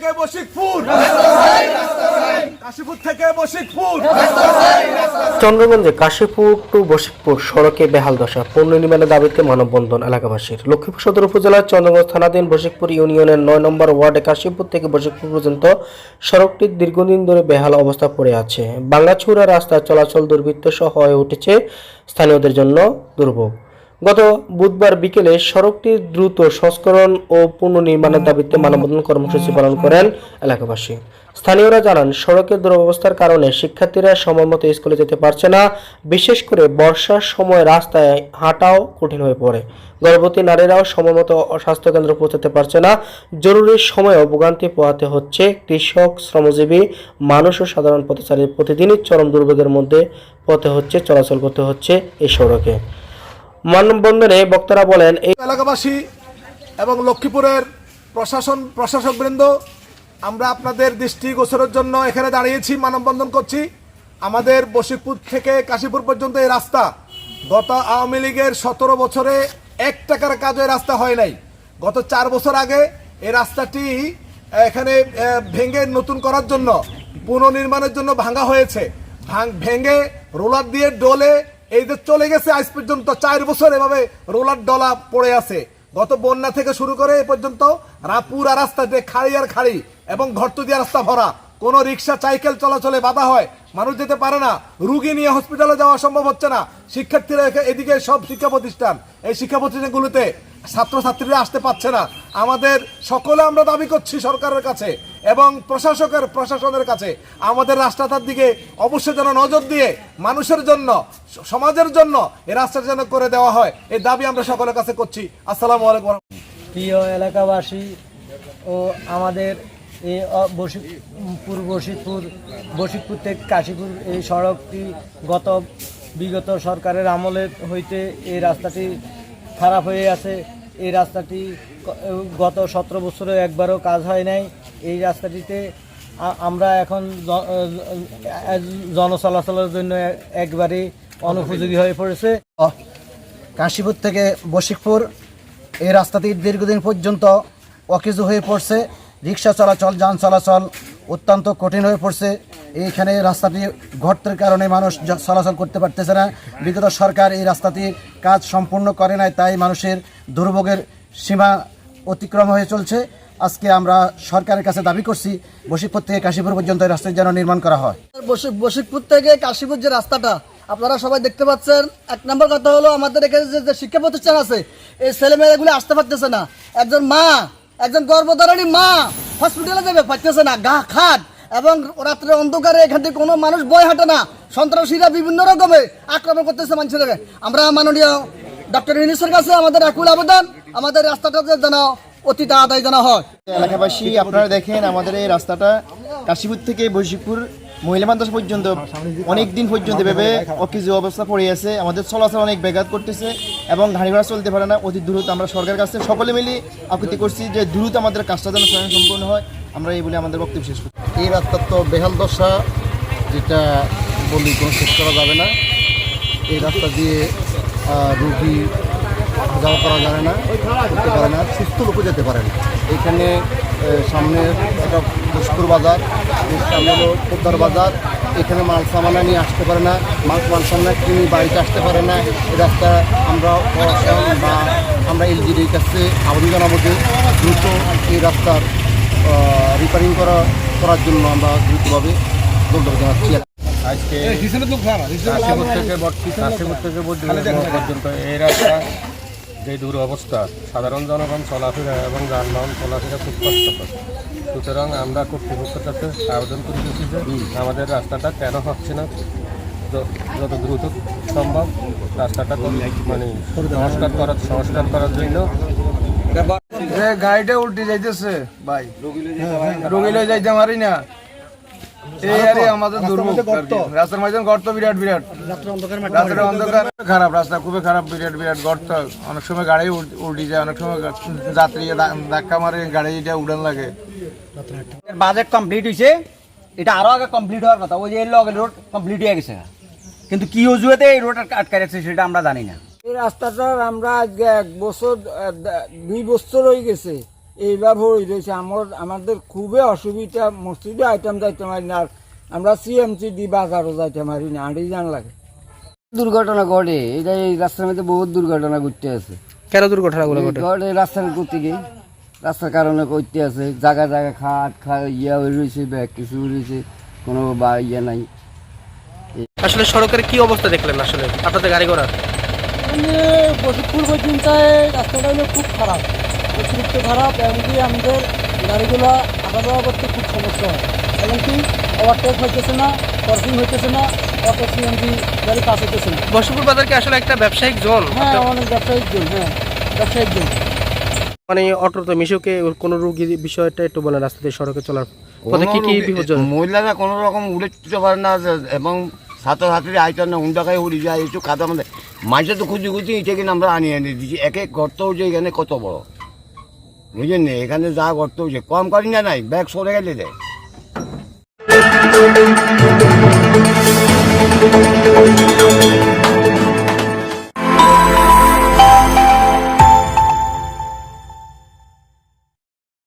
থেকে বশিকপুর কাশীপুর থেকে বশিকপুর চন্দ্রগঞ্জে কাশীপুর টু বশিকপুর সড়কে বেহাল দশা, পণ্য নির্মাণের দাবিতে মানববন্ধন এলাকাবাসীর। লক্ষ্মীপুর সদর উপজেলার চন্দ্রগঞ্জ থানাধীন বশিকপুর ইউনিয়নের নয় নম্বর ওয়ার্ডে কাশীপুর থেকে বশিকপুর পর্যন্ত সড়কটি দীর্ঘদিন ধরে বেহাল অবস্থা পড়ে আছে। বাংলাছুড়া রাস্তা চলাচল দুর্বৃত্ত সহ হয়ে উঠেছে, স্থানীয়দের জন্য দুর্ভোগ। গত বুধবার বিকেলে সড়কটির দ্রুত সংস্করণ ও পুনর্নির্মাণের দাবিতে মানববন্ধন কর্মসূচি পালন করেন এলাকাবাসী। স্থানীয়রা জানান, সড়কের দুরবস্থার কারণে শিক্ষার্থীরা সময়মতো স্কুলে যেতে পারছে না, বিশেষ করে বর্ষার সময় রাস্তায় হাঁটাও কঠিন হয়ে পড়ে। গর্ভবতী নারীরাও সময়মতো স্বাস্থ্যকেন্দ্র পৌঁছাতে পারছে না। জরুরি সময়েও ভোগান্তি পোহাতে হচ্ছে কৃষক, শ্রমজীবী, মানুষ ও সাধারণ পথচারীর প্রতিদিনই চরম দুর্ভোগের মধ্যে পথে হচ্ছে, চলাচল করতে হচ্ছে এই সড়কে। মানববন্ধনে বক্তারা বলেন, এই এলাকাবাসী এবং লক্ষ্মীপুরের প্রশাসন প্রশাসক প্রশাসকবৃন্দ, আমরা আপনাদের দৃষ্টিগোচরের জন্য এখানে দাঁড়িয়েছি, মানববন্ধন করছি। আমাদের বশিকপুর থেকে কাশীপুর পর্যন্ত এই রাস্তা। গত আওয়ামী লীগের সতেরো বছরে এক টাকার এই রাস্তা হয় নাই। গত চার বছর আগে এই রাস্তাটি এখানে ভেঙে নতুন করার জন্য, পুনর্নির্মাণের জন্য ভাঙা হয়েছে। ভেঙে রোলার দিয়ে ডলে এই যে চলে গেছে আজ পর্যন্ত চার বছর এভাবে রোলার ডলা পড়ে আছে। গত বন্যা থেকে শুরু করে এ পর্যন্ত রাপুরা রাস্তাতে খাড়ি আর খাড়ি এবং ঘরতো দিয়া রাস্তা ভরা। কোন রিক্সা, সাইকেল চলাচলে বাধা হয়। মানুষ যেতে পারে না। রুগী নিয়ে হসপিটালে যাওয়া সম্ভব হচ্ছে না। শিক্ষার্থীরা এদিকে সব শিক্ষা প্রতিষ্ঠান। এই শিক্ষা প্রতিষ্ঠানগুলোতে ছাত্রছাত্রীরা আসতে পারছে না। আমাদের সকলে আমরা দাবি করছি সরকারের কাছে এবং প্রশাসকের প্রশাসনের কাছে। আমাদের রাস্তাটার দিকে অবশ্যই যেন নজর দিয়ে মানুষের জন্য, সমাজের জন্য এই রাস্তাটা যেন করে দেওয়া হয়। এই দাবি আমরা সকলের কাছে করছি। আসসালামু আলাইকুম প্রিয় এলাকাবাসী ও আমাদের এই বশিকপুর বশিকপুর বশিকপুর থেকে কাশীপুর এই সড়কটি গত বিগত সরকারের আমলে হইতে এই রাস্তাটি খারাপ হয়ে আছে। এই রাস্তাটি গত সতেরো বছরে একবারও কাজ হয় নাই। এই রাস্তাটিতে আমরা এখন জনচলাচলের জন্য একবারে অনুপযোগী হয়ে পড়েছে। কাশীপুর থেকে বশিকপুর, এই রাস্তাটি দীর্ঘদিন পর্যন্ত অকেজু হয়ে পড়ছে। রিক্সা চলাচল, যান চলাচল অত্যন্ত কঠিন হয়ে পড়ছে। এইখানে রাস্তাটি গর্তের কারণে মানুষ চলাচল করতে পারতেছে না। বিগত সরকার এই রাস্তাটির কাজ সম্পূর্ণ করে নাই, তাই মানুষের দুর্ভোগের সীমা অতিক্রম হয়ে চলছে। আজকে আমরা সরকারের কাছে দাবি করছি, বশিকপুর থেকে কাশীপুর পর্যন্ত এই রাস্তাটি যেন নির্মাণ করা হয়। বশিকপুর থেকে কাশীপুর যে রাস্তাটা, আপনারা সবাই দেখতে পাচ্ছেন। এক নম্বর কথা হলো, আমাদের এখানে যে শিক্ষা প্রতিষ্ঠান আছে, এই ছেলেমেয়েগুলো আসতে পারতেছে না। একজন মা, একজন গর্ভধারণী মা হসপিটালে যাবে পারতেছে না, গা খাট। এবং রাত্রে অন্ধকারে এখান থেকে কোনো মানুষ বয় হাঁটে না। সন্ত্রাসীরা বিভিন্ন রকমে আক্রমণ করতেছে মানুষের আমরা মাননীয় ডক্টর ইউনিসের কাছে আমাদের আকুল আবেদন, আমাদের রাস্তাটা যেন অতি তাড়াতাড়ি জানা হয়। এলাকাবাসী, আপনারা দেখেন আমাদের এই রাস্তাটা কাশীপুর থেকে বৈশিকপুর মহিলা মাদ্রাসা পর্যন্ত অনেক দিন পর্যন্ত ভেবে অকিজু অবস্থা পড়ে আছে। আমাদের চলাচল অনেক ব্যাঘাত করতেছে এবং গাড়ি ঘোড়া চলতে পারে না। অতি দ্রুত আমরা সরকারের কাছে সকলে মিলে আকুতি করছি যে দ্রুত আমাদের কাজটা যেন স্বয়ং সম্পূর্ণ হয়। আমরা এই বলে আমাদের বক্তব্য শেষ করি এই রাস্তার তো বেহাল দশা যেটা বলি কোনো শেষ করা যাবে না। এই রাস্তা দিয়ে রুগী যাওয়া করা যাবে না যেতে পারে না সুস্থ লোকও যেতে পারে না। এখানে সামনে একটা পুষ্কর বাজার সামনে হলো পোদ্দার বাজার। এখানে মাল সামানা নিয়ে আসতে পারে না মাল মাল সামানা কিনে বাড়িতে আসতে পারে না। এই রাস্তা আমরা প্রশাসন বা আমরা এলজিডির কাছে আবেদন জানাব যে দ্রুত এই রাস্তার রিপেয়ারিং করা করার জন্য আমরা দ্রুতভাবে দৌড় জানাচ্ছি। আজকে থেকে পর্যন্ত এই রাস্তা যে দূর অবস্থা সাধারণ জনগণ চলাফেরা এবং যানবাহন চলাফেরা খুব কষ্টকর। সুতরাং আমরা কর্তৃপক্ষের কাছে আবেদন করতেছি যে আমাদের রাস্তাটা কেন হচ্ছে না যত দ্রুত সম্ভব রাস্তাটা মানে সংস্কার করার সংস্কার করার জন্য। যে গাড়িটা উল্টে যাইতেছে ভাই। রোগী লয়ে যাইতে পারি না। এই আরে আমাদের দুর্ভোগ। রাস্তার মাঝে গর্ত বিরাট বিরাট। রাত্রে অন্ধকার খারাপ রাস্তা খুবই খারাপ বিরাট বিরাট গর্ত। অনেক সময় গাড়ি যায় অনেক সময় যাত্রী ধাক্কা মারে গাড়িটা উড়ান লাগে। বাজেট কমপ্লিট হয়েছে এটা আরও আগে কমপ্লিট হওয়ার কথা। ওই যে লগে রোড কমপ্লিট হয়ে গেছে। কিন্তু কি অজুহাতে এই রোড আটকে রাখছে সেটা আমরা জানি না। এই রাস্তাটার আমরা আজকে এক বছর দুই বছর হয়ে গেছে। এইভাবে হয়ে রয়েছে আমার আমাদের খুবই অসুবিধা মসজিদে আইটেম যাইতে পারি না আর আমরা সিএমসি দি বাজারও যাইতে পারি না আড়ি জান লাগে। দুর্ঘটনা ঘটে এটা এই রাস্তার মধ্যে বহুত দুর্ঘটনা ঘটতে আছে। কেন দুর্ঘটনাগুলো ঘটে? ঘটে রাস্তার করতে গিয়ে রাস্তার কারণে করতে আছে জায়গা জায়গা খাট খা ইয়া হয়ে রয়েছে ব্যাগ কিছু রয়েছে কোনো বা ইয়ে নাই। আসলে সড়কের কি অবস্থা দেখলেন আসলে? আপনাদের গাড়ি ঘোড়া? বসিরপুর পর্যন্ত রাস্তাটা খুব খারাপ। অতিরিক্ত খারাপ এমনকি আমাদের গাড়িগুলো আসা যাওয়া করতে খুব সমস্যা হয়। এমনকি ওভারটেক হইতেছে না পার্কিং হইতেছে না অটো সিএনজি গাড়ি পাস হইতেছে না। বসিপুর বাজার কি আসলে একটা ব্যবসায়িক জোন? হ্যাঁ অনেক ব্যবসায়িক জন হ্যাঁ ব্যবসায়িক জন। মানে অটোতে মিশুকে কোনো রুগীর বিষয়টা একটু বলেন রাস্তাতে সড়কে চলার পথে কি কি বিপজ্জনক মহিলারা কোনো রকম উড়ে দিতে পারে না যে- এবং ছাত্রছাত্রীরা আইতার না হুন্ডাকায় উড়ে যায় একটু কাদা আমাদের মাঝে তো খুঁজি খুঁজি এটা কিনে আমরা আনিয়ে এনে দিচ্ছি এক এক গর্ত হচ্ছে এখানে কত বড়? বুঝলেন এখানে যা করতে হচ্ছে। কম করি না নাই ব্যাগ সরে গেলে দেয়